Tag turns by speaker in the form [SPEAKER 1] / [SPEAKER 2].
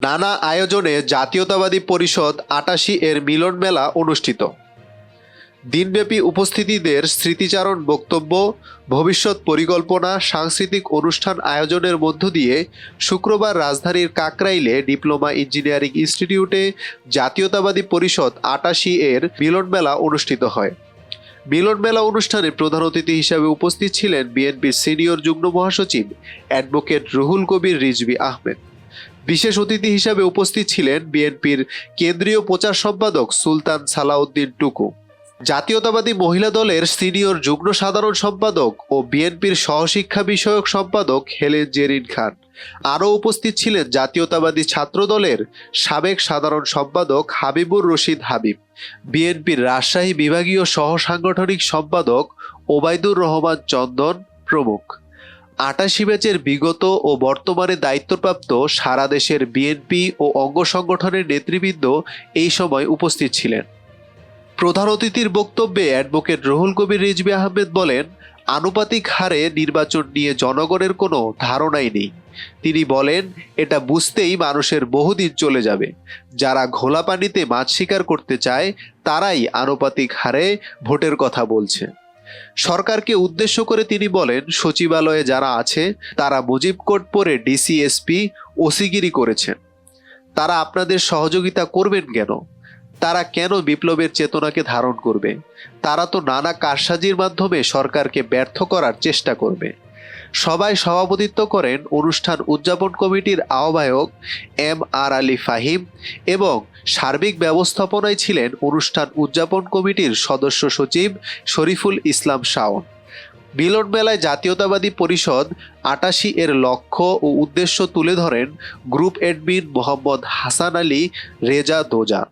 [SPEAKER 1] নানা আয়োজনে জাতীয়তাবাদী পরিষদ আটাশি এর মিলন মেলা অনুষ্ঠিত। দিনব্যাপী উপস্থিতিদের স্মৃতিচারণ বক্তব্য, ভবিষ্যৎ পরিকল্পনা, সাংস্কৃতিক অনুষ্ঠান আয়োজনের মধ্য দিয়ে শুক্রবার রাজধানীর কাকরাইলে ডিপ্লোমা ইঞ্জিনিয়ারিং ইনস্টিটিউটে জাতীয়তাবাদী পরিষদ আটাশি এর মিলন মেলা অনুষ্ঠিত হয়। মিলন মেলা অনুষ্ঠানে প্রধান অতিথি হিসাবে উপস্থিত ছিলেন বিএনপির সিনিয়র যুগ্ম মহাসচিব অ্যাডভোকেট রুহুল কবির রিজভি আহমেদ। বিশেষ অতিথি হিসাবে উপস্থিত ছিলেন বিএনপির কেন্দ্রীয় প্রচার সম্পাদক সুলতান সালাউদ্দিন টুকু। জাতীয়তাবাদী মহিলা দলের সিনিয়র যুগ্ম সাধারণ সম্পাদক ও বিএনপির সহশিক্ষা বিষয়ক সম্পাদক হেলেন জেরিন খান। আরও উপস্থিত ছিলেন জাতীয়তাবাদী ছাত্র দলের সাবেক সাধারণ সম্পাদক হাবিবুর রশিদ হাবিব, বিএনপির রাজশাহী বিভাগীয় সহ সাংগঠনিক সম্পাদক ওবায়দুর রহমান চন্দন প্রমুখ। আটাশি ব্যাচের বিগত ও বর্তমানে দায়িত্বপ্রাপ্ত সারা দেশের বিএনপি ও অঙ্গ সংগঠনের নেতৃবৃন্দ এই সময় উপস্থিত ছিলেন। প্রধান অতিথির বক্তব্যে অ্যাডভোকেট রুহুল কবির রিজবি আহমেদ বলেন, আনুপাতিক হারে নির্বাচন নিয়ে জনগণের কোনো ধারণাই নেই। তিনি বলেন, এটা বুঝতেই মানুষের বহুদিন চলে যাবে। যারা ঘোলা পানিতে মাছ শিকার করতে চায়, তারাই আনুপাতিক হারে ভোটের কথা বলছে। সরকারকে উদ্দেশ্য করে তিনি বলেন, সচিবালয়ে যারা আছে, তারা মুজিব কোট পরে ডিসিএসপি, ওসিগিরি করেছেন। তারা আপনাদের সহযোগিতা করবেন কেন? তারা কেন বিপ্লবের চেতনাকে ধারণ করবে? তারা তো নানা কারসাজির মাধ্যমে সরকারকে ব্যর্থ করার চেষ্টা করবে। সবাই সভাপতিত্ব করেন অনুষ্ঠান উদযাপন কমিটির আহ্বায়ক এম আর আলী ফাহিম এবং সার্বিক ব্যবস্থাপনায় ছিলেন অনুষ্ঠান উদযাপন কমিটির সদস্য সচিব শরীফুল ইসলাম শাওন মিলন মেলায় জাতীয়তাবাদী পরিষদ আটাশি এর লক্ষ্য ও উদ্দেশ্য তুলে ধরেন গ্রুপ অ্যাডমিন মোহাম্মদ হাসান আলী রেজা দোজা।